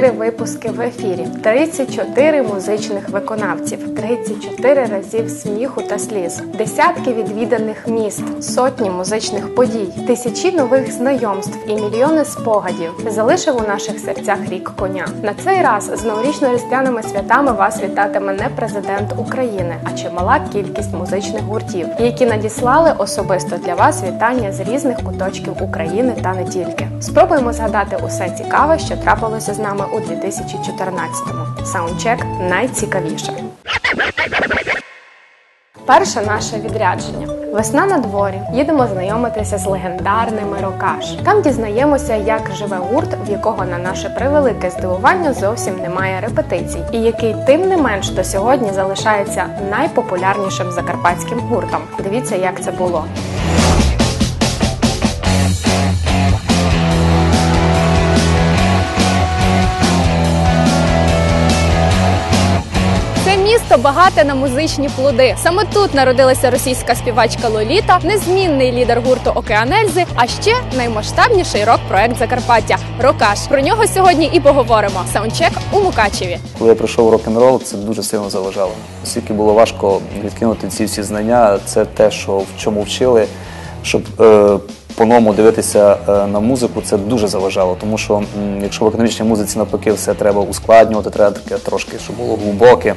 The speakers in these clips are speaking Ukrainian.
34 випуски в ефірі, 34 музичних виконавців, 34 разів сміху та сліз, десятки відвіданих міст, сотні музичних подій, тисячі нових знайомств і мільйони спогадів залишив у наших серцях рік коня. На цей раз з новорічно-різдвяними святами вас вітатиме не президент України, а чимала кількість музичних гуртів, які надіслали особисто для вас вітання з різних куточків України та не тільки. Спробуємо згадати усе цікаве, що трапилося з нами у 2014-му. Саундчек найцікавіше. Перше наше відрядження. Весна на дворі. Їдемо знайомитися з легендарними Рокаш. Там дізнаємося, як живе гурт, в якого на наше превелике здивування зовсім немає репетицій, і який тим не менш до сьогодні залишається найпопулярнішим закарпатським гуртом. Дивіться, як це було. Місто багате на музичні плоди. Саме тут народилася російська співачка Лоліта, незмінний лідер гурту Океанельзи, а ще наймасштабніший рок-проект Закарпаття Рокаш. Про нього сьогодні і поговоримо. Саундчек у Мукачеві. Коли я прийшов в рок-н-рол, це дуже сильно заважало. Оскільки було важко відкинути ці всі знання, це те, що в чому вчили, щоб е, по-новому дивитися е, на музику, це дуже заважало. Тому що якщо в економічній музиці навпаки все треба ускладнювати, треба таке трошки, щоб було глибоке,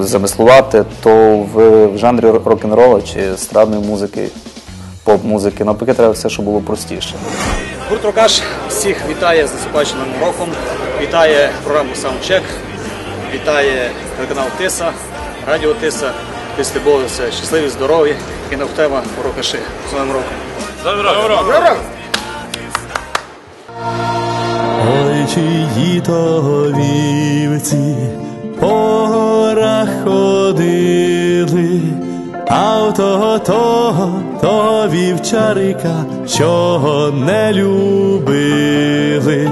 замислувати, то в, в жанрі рок-н-ролу чи естрадної музики, поп-музики, навпаки, треба все, щоб було простіше. Гурт Рокаш всіх вітає з наступаючим роком, вітає програму Soundcheck, вітає телеканал Тиса, Радіо Тиса. Після Богу все щасливі, здорові і навтема у Рокаши. З Новим роком! Ой, чиї то вівці по горах ходили, а в того того, того вівчарика, чого не любили,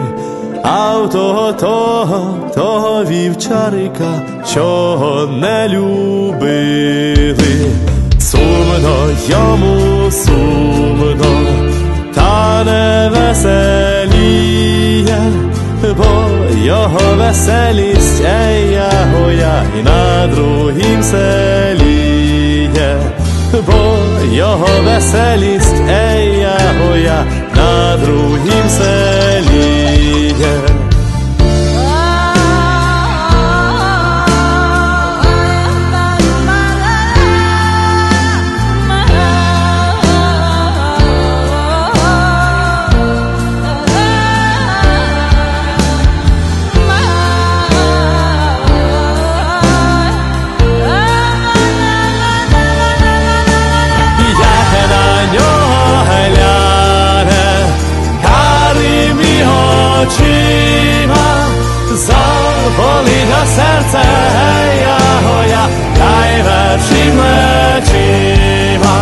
а в того того, того вівчарика, чого не любили. Сумно йому сумно, та не веселіє, бо його веселість ей гоя і на другім селіє, бо його веселість ея гоя на другім селіє. Мечима,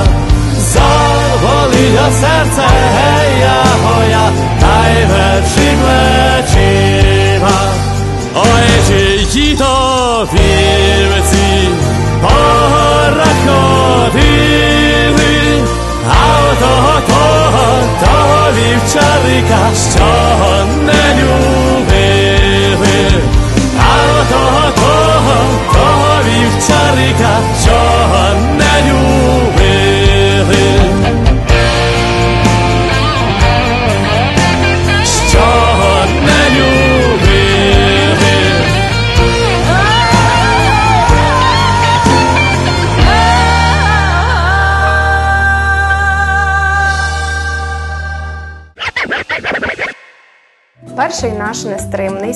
заболить на серце ягоя, дай вечі мечима. Ой, чиї то вівці, по горах ходили, а того, того, того вівчарика, що не того вівчарика, що не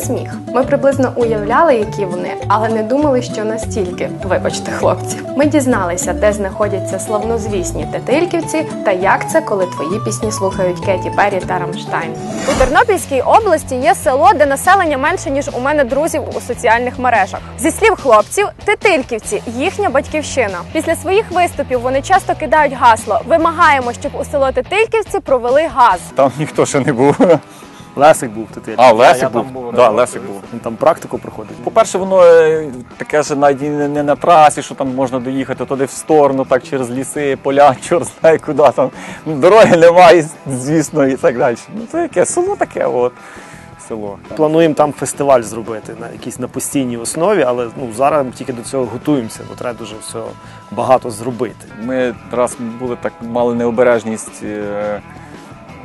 сміх. Ми приблизно уявляли, які вони, але не думали, що настільки. Вибачте, хлопці. Ми дізналися, де знаходяться славнозвісні тетильківці та як це, коли твої пісні слухають Кеті Перрі та Рамштайн. У Тернопільській області є село, де населення менше ніж у мене друзів у соціальних мережах. Зі слів хлопців, Тетильківці їхня батьківщина. Після своїх виступів вони часто кидають гасло: вимагаємо, щоб у село Тетильківці провели газ. Там ніхто ще не був. Лесик був тут. А, Лесик я був? Там був Да, Лесик був. Він там практику проходить. По-перше, воно е, таке ж навіть не, не на трасі, що там можна доїхати туди в сторону, так через ліси, поля, чорт знає куди там. Ну, Дороги немає, звісно, і так далі. Ну це яке село таке, от. село. Плануємо там фестиваль зробити на якійсь на постійній основі, але ну зараз ми тільки до цього готуємося, бо треба дуже все багато зробити. Ми раз були так, мали необережність е,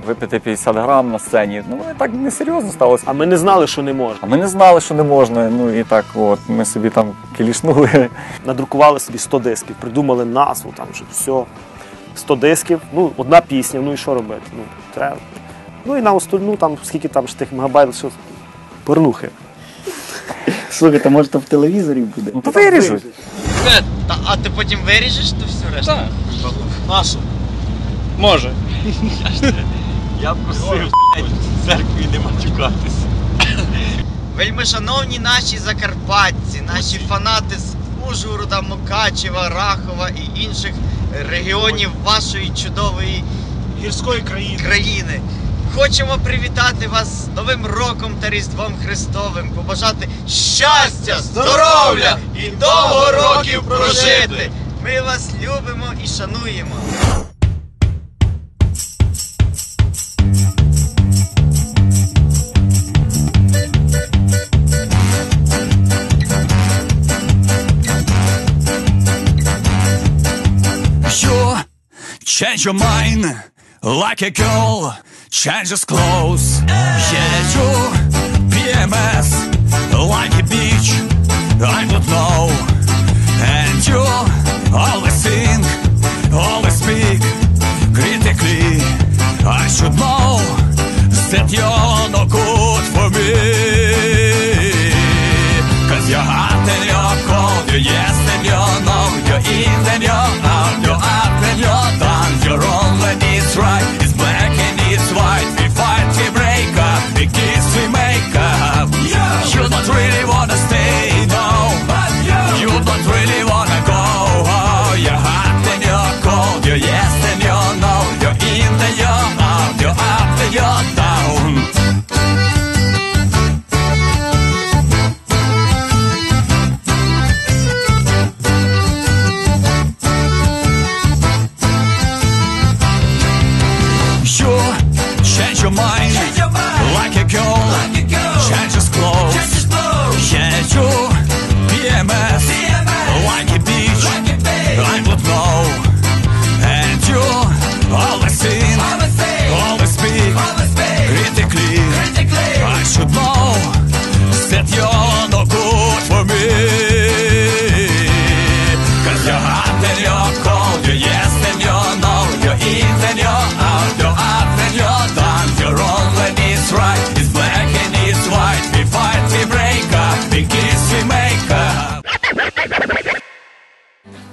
випити 50 грам на сцені. Ну, і так несерйозно сталося. А ми не знали, що не можна. А ми не знали, що не можна. Ну і так, от ми собі там кілішнули. Надрукували собі 100 дисків, придумали назву, там що все. 100 дисків, ну одна пісня, ну і що робити? Ну, треба. Ну і на остальну, там скільки там ж тих мегабайт, що порнухи. Слухайте, може то в телевізорі буде? Ну то виріжуть. Та, а ти потім виріжеш то всю решту? Так. Нашу. Може. Я просив в церкві не матюкатися. Вельми шановні наші закарпатці, наші фанати з Ужгорода, Мукачева, Рахова і інших регіонів вашої чудової Гірської країни. країни. Хочемо привітати вас з Новим роком та Різдвом Христовим, побажати щастя, здоров'я і довго років прожити. Ми вас любимо і шануємо. Change your mind like a girl changes clothes. Yeah, you PMS like a beach. I don't know. And you always think, always speak critically. I should know that you're no good for me. Cause you're hot and you're cold, you're yes and you're no, you're in and you're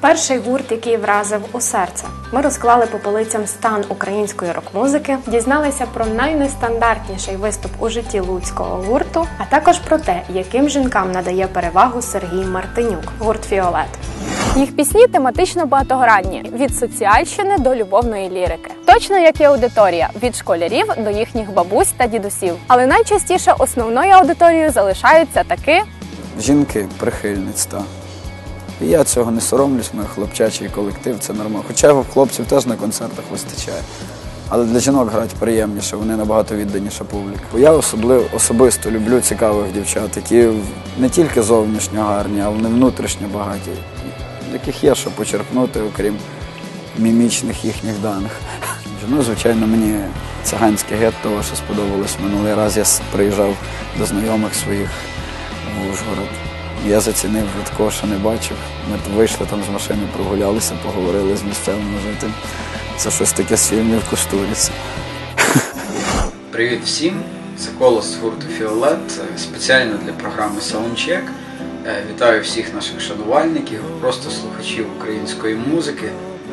Перший гурт, який вразив у серце. Ми розклали по полицям стан української рок-музики, дізналися про найнестандартніший виступ у житті луцького гурту, а також про те, яким жінкам надає перевагу Сергій Мартинюк, гурт Фіолет. Їх пісні тематично багатогранні від соціальщини до любовної лірики. Точно як і аудиторія від школярів до їхніх бабусь та дідусів. Але найчастіше основною аудиторією залишаються таки Жінки, прихильництва. І я цього не соромлюсь, ми хлопчачий колектив, це нормально. Хоча хлопців теж на концертах вистачає. Але для жінок грати приємніше, вони набагато відданіша публіка. Я особливо особисто люблю цікавих дівчат, які не тільки зовнішньо гарні, а вони внутрішньо багаті, яких є що почерпнути, окрім мімічних їхніх даних. Ну, звичайно, мені циганське гетто ваше сподобалось. Минулий раз я приїжджав до знайомих своїх в Ужгород. Я зацінив такого, що не бачив. Ми вийшли там з машини, прогулялися, поговорили з місцевими жителями. Це щось таке з фільмів Кустуріці. Привіт всім! Це колос з гурту Фіолет е, спеціально для програми Soundcheck. Е, Вітаю всіх наших шанувальників, просто слухачів української музики,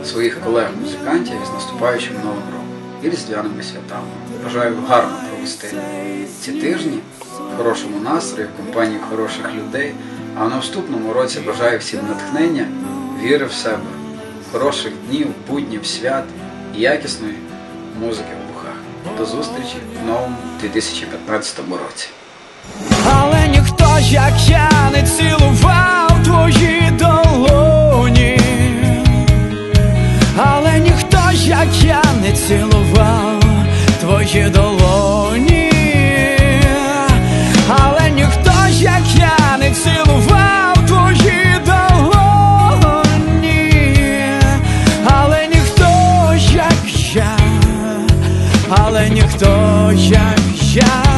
своїх колег-музикантів із наступаючим новим роком і різдвяними святами. Бажаю гарно провести ці тижні в хорошому настрої, в компанії хороших людей. А в наступному році бажаю всім натхнення, віри в себе, хороших днів, буднів, свят і якісної музики в вухах. До зустрічі в новому 2015 році. Але ніхто, як я, не цілував твої долоні. Але ніхто, як я, не цілував твої долоні. але ніхто як я.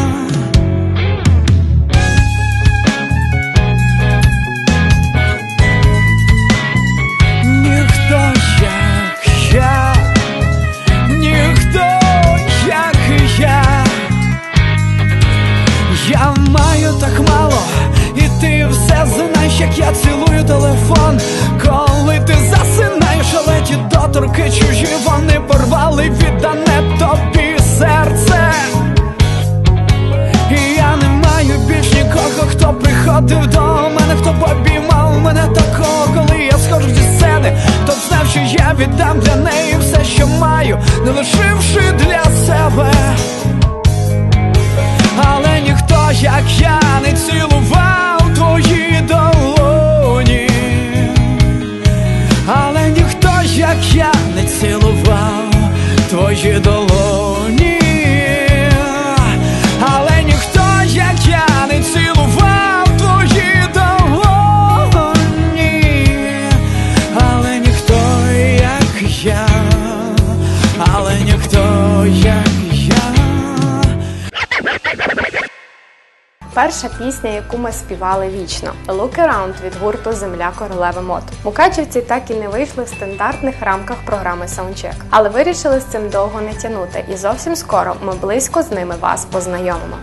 Перша пісня, яку ми співали вічно Look Around від гурту Земля королеви мод. Мукачівці так і не вийшли в стандартних рамках програми Soundcheck, але вирішили з цим довго не тягнути. І зовсім скоро ми близько з ними вас познайомимо.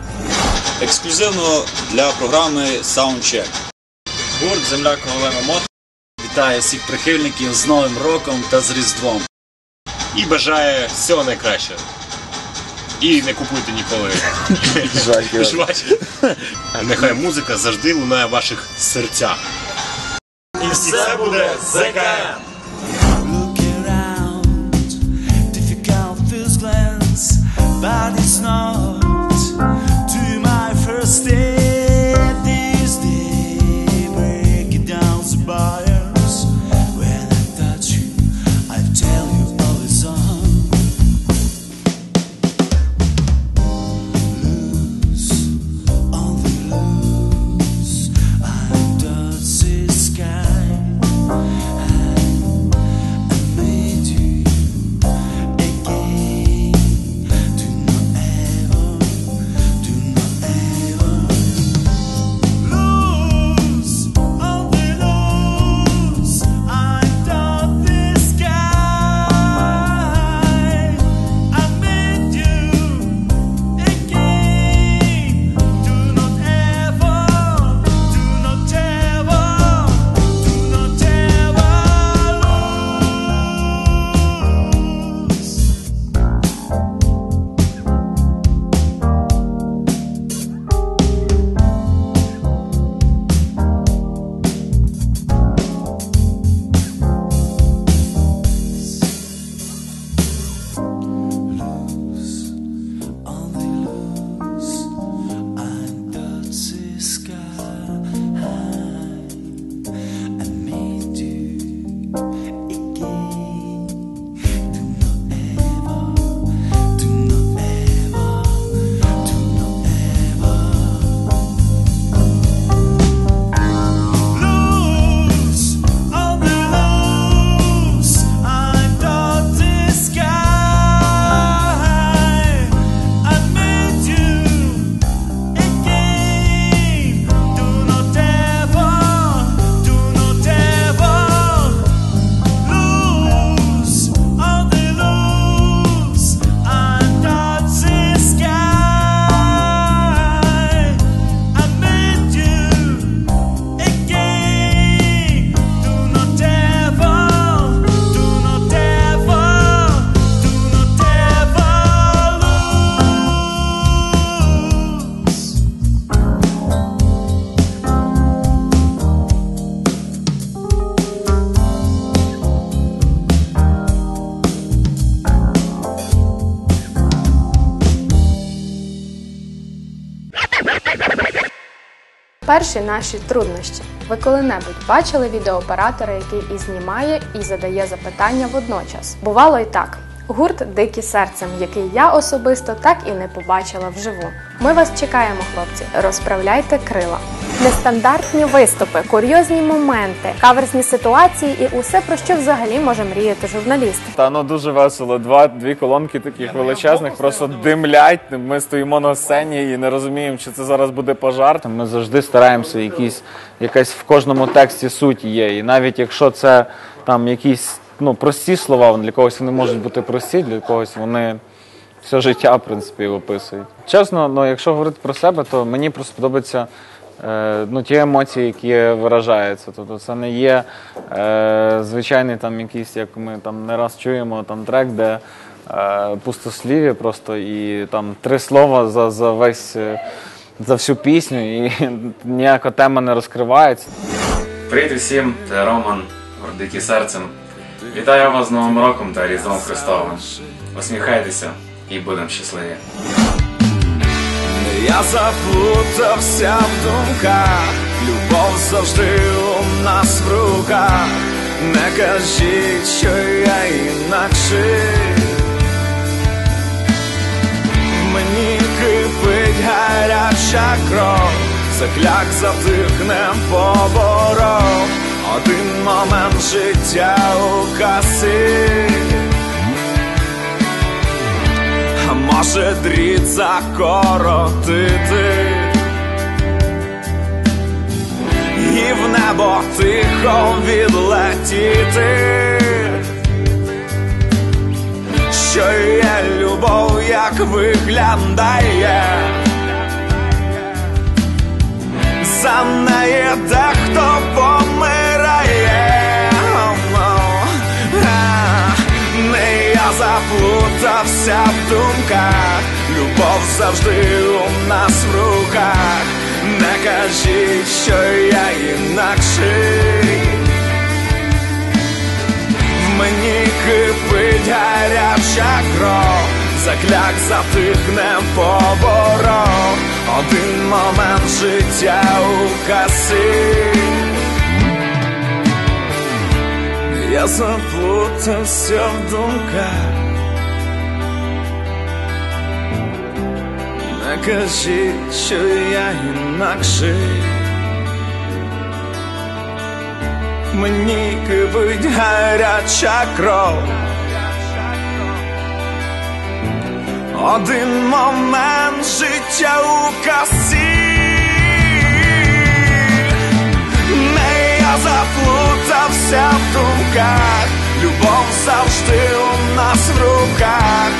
Ексклюзивно для програми Soundcheck. Гурт Земля королева мод вітає всіх прихильників з Новим роком та з Різдвом. І бажає всього найкращого. І не купуйте ніколи жвачки. Нехай музика завжди лунає в ваших серцях. І це буде ЗКМ. But it's not to my first step Перші наші труднощі. Ви коли-небудь бачили відеооператора, який і знімає, і задає запитання водночас? Бувало і так. Гурт Дикі серцем, який я особисто так і не побачила вживу. Ми вас чекаємо, хлопці. Розправляйте крила. Нестандартні виступи, курйозні моменти, каверзні ситуації і усе про що взагалі може мріяти журналіст. Та ну дуже весело. Два дві колонки таких величезних, просто димлять. Ми стоїмо на сцені і не розуміємо, чи це зараз буде пожар. Ми завжди стараємося якісь якась в кожному тексті суть є. І навіть якщо це там якісь ну прості слова, для когось вони можуть бути прості, для когось вони все життя, в принципі, описують. Чесно, ну, якщо говорити про себе, то мені просто подобаються е, ну, ті емоції, які виражаються. Тобто це не є е, звичайний там якийсь, як ми там не раз чуємо, там трек, де е, пустослів'я просто і там три слова за, за весь. е, За всю пісню і ніяка тема не розкривається. Привіт усім, це Роман, гордикі серцем. Вітаю вас з Новим роком та Різдвом Христовим. Усміхайтеся і будемо щасливі. Я заплутався в думках, любов завжди у нас в руках. Не кажіть, що я інакший. В мені кипить гаряча кров, закляк затихне поборов. Один момент життя у каси. Може дріт закоротити. І в небо тихо відлетіти. Що є любов, як виглядає. За неї дехто помирає заплутався в думках, любов завжди у нас в руках. Не кажіть, що я інакший. В мені кипить гаряча кров, закляк затихне поборов. Один момент життя у каси. Я заплутався в думках. Не кажіть, що я інакший. Мені кипить гаряча кров. Один момент життя у касі. Не я заплутався в думках, любов завжди у нас в руках.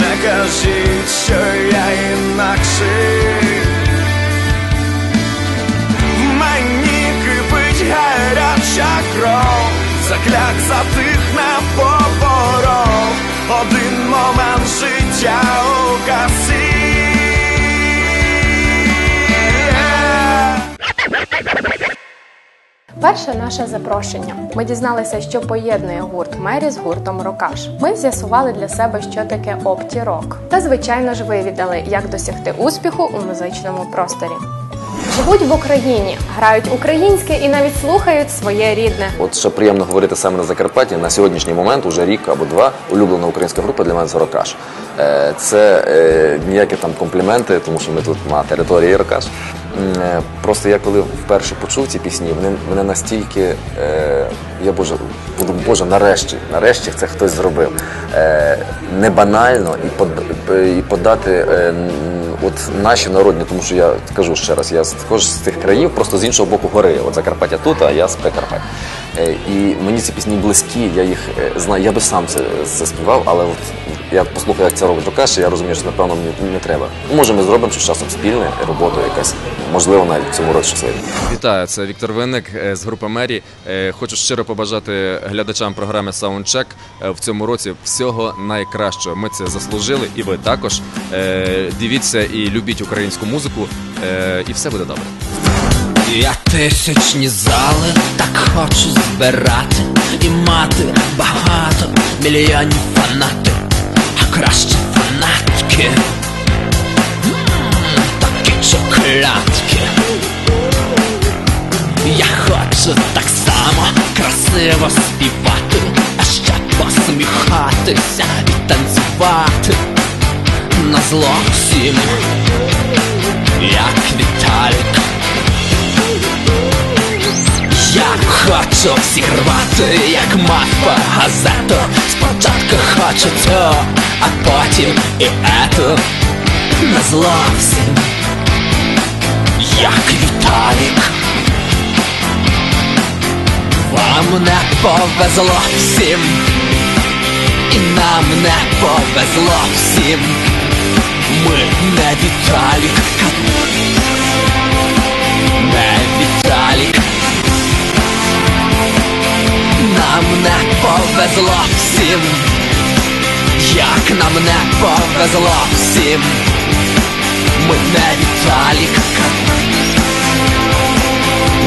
Не кажіть, що я інакший. Мені кипить гаряча кров, закляк затихне поборов. Один момент життя у касі. Перше наше запрошення. Ми дізналися, що поєднує гурт Мері з гуртом Рокаш. Ми з'ясували для себе, що таке опті-рок. Та, звичайно ж, вивідали, як досягти успіху у музичному просторі. Живуть в Україні, грають українське і навіть слухають своє рідне. От що приємно говорити саме на Закарпатті, на сьогоднішній момент, уже рік або два, улюблена українська група для мене це Рокаш. Е, Це е, ніякі там компліменти, тому що ми тут на території Рокаш. Е, Просто я коли вперше почув ці пісні, вони мене настільки, я боже, подумав, боже, нарешті, нарешті це хтось зробив. Не банально і, подати от наші народні, тому що я кажу ще раз, я також з тих країв, просто з іншого боку гори. От Закарпаття тут, а я з Прикарпаття. Е, І мені ці пісні близькі, я їх е, знаю. Я би сам це, це співав, але от я послухав, як це робить Рокаш, і я розумію, що напевно мені не треба. Може, ми зробимо щось часом спільне роботу якась, можливо, навіть цьому році щасливі. Вітаю, це Віктор Винник е, з групи Мері. Хочу щиро побажати глядачам програми е, в цьому році всього найкращого. Ми це заслужили, і ви також. Дивіться і любіть українську музику, і все буде добре. Я тисячні зали так хочу збирати і мати багато мільйонів фанатів, а краще фанатки, такі чоколядки. Я хочу так само красиво співати, а ще посміхатися і танцювати на зло всім, як Віталік. Хочу зірвати, як мавпа газету. Спочатку хочу то, а потім і ету. Не зловсім, як Віталік. Вам не повезло всім. І нам не повезло всім. Ми не Віталік, не Віталік. Нам не повезло всім, як нам не повезло всім. Ми не Віталік,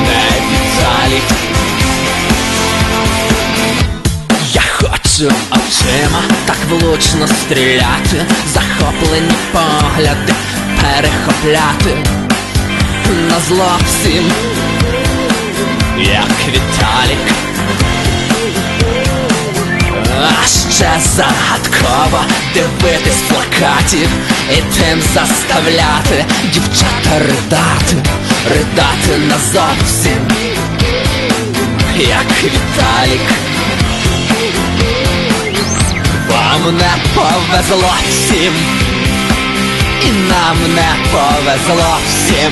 не Віталік. Я хочу очима так влучно стріляти, захоплені погляди перехопляти на зло всім, як Віталік. Загадково дивитись плакатів і тим заставляти дівчата ридати, ридати назовсім, як Віталік. Вам не повезло всім, і нам не повезло всім.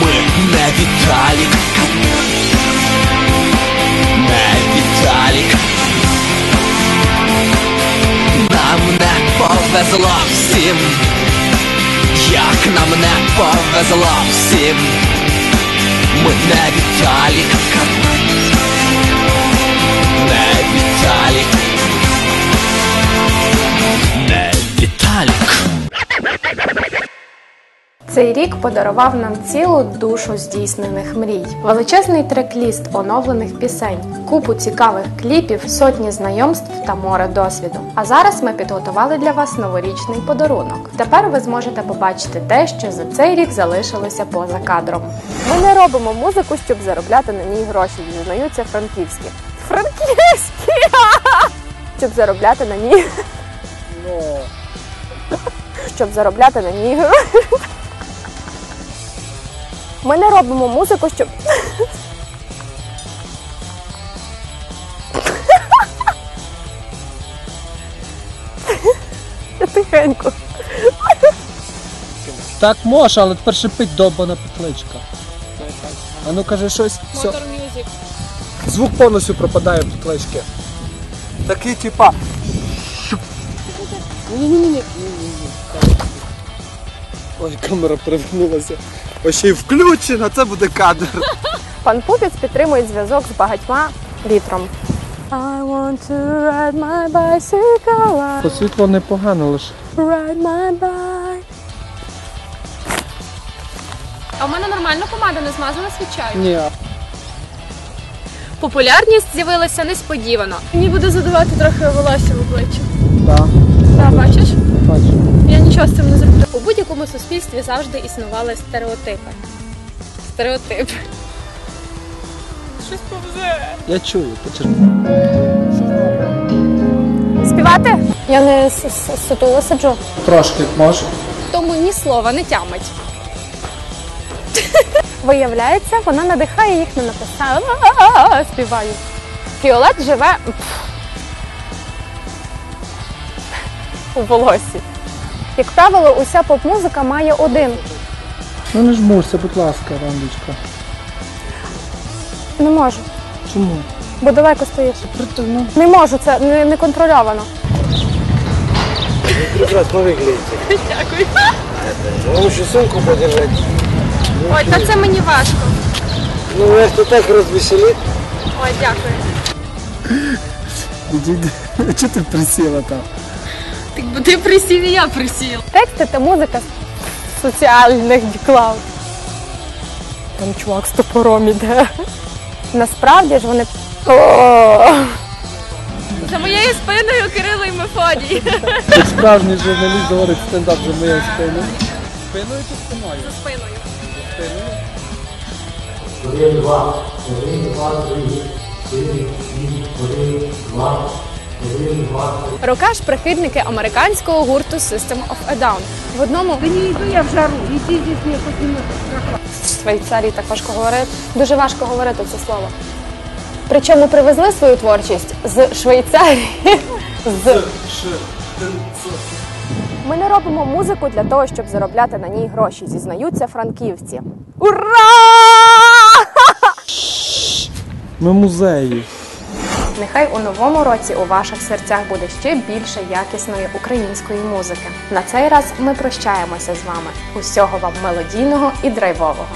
Ми не Віталік, не Віталік. Повезло всім, як нам не повезло всім. Ми не Віталік, не Віталік, не Віталік. Цей рік подарував нам цілу душу здійснених мрій, величезний трек-ліст оновлених пісень, купу цікавих кліпів, сотні знайомств та море досвіду. А зараз ми підготували для вас новорічний подарунок. Тепер ви зможете побачити те, що за цей рік залишилося поза кадром. Ми не робимо музику, щоб заробляти на ній гроші, зізнаються франківські. Франківські! Щоб заробляти на ній. Щоб заробляти на ній гроші. Ми не робимо музику, щоб. Тихенько. Так може, але тепер шипить довбана петличка. А ну кажи щось. Все. Звук повністю пропадає в петлички. Такий типа. Ні-ні-ні. Ой, камера перевернулася. Ось ще й включена, це буде кадр. Пан Пупіц підтримує зв'язок з багатьма літром. I want to ride my bicycle. По світло непогано лише. Ride my bike. А в мене нормальна помада, не змазана свічаю. Ні. Популярність з'явилася несподівано. Мені буде задавати трохи волосся в обличчя. Так. Так, бачиш? Бачу. Я нічого з цим не зроблю. У будь-якому суспільстві завжди існували стереотипи. Стереотип. Щось повзе. Я чую, почерпи. Співати? Я не сутуло сиджу. Трошки може. Тому ні слова не тямить. Виявляється, вона надихає їх на написання. Співаю. Фіолет живе у волосі. Як правило, уся поп-музика має один. Ну не жмурся, будь ласка, Рандочка. Не можу, Чому? бо далеко стоїш. ну. Не можу, це не, не контрольовано. Прекрасно виглядите. Дякую. Вам еще сумку подержать. Ой, та це мені важко. Ну, вас то так развеселит. Ой, дякую. Чого ти присіла там? Так бо ти присів і я присів. Тексти та музика з соціальних діклав. Там чувак з топором іде. Насправді ж вони. За моєю спиною Кирило і Мефодій. Як справжній журналіст говорить стендап за моєю спиною. Спиною чи спиною? За спиною. Спиною. Один, два, один, два, три, чотири, сім, один, два, один, два, три. Рокаш прихильники американського гурту System of a Down. В одному Да не иду я в жару, мне хоть немного. В Швейцарії так важко говорити. Дуже важко говорити це слово. Причому привезли свою творчість з Швейцарії. З... Ми не робимо музику для того, щоб заробляти на ній гроші, зізнаються франківці. Ура! Ми музеї. Не нехай у новому році у ваших серцях буде ще більше якісної української музики. На цей раз ми прощаємося з вами. Усього вам мелодійного і драйвового.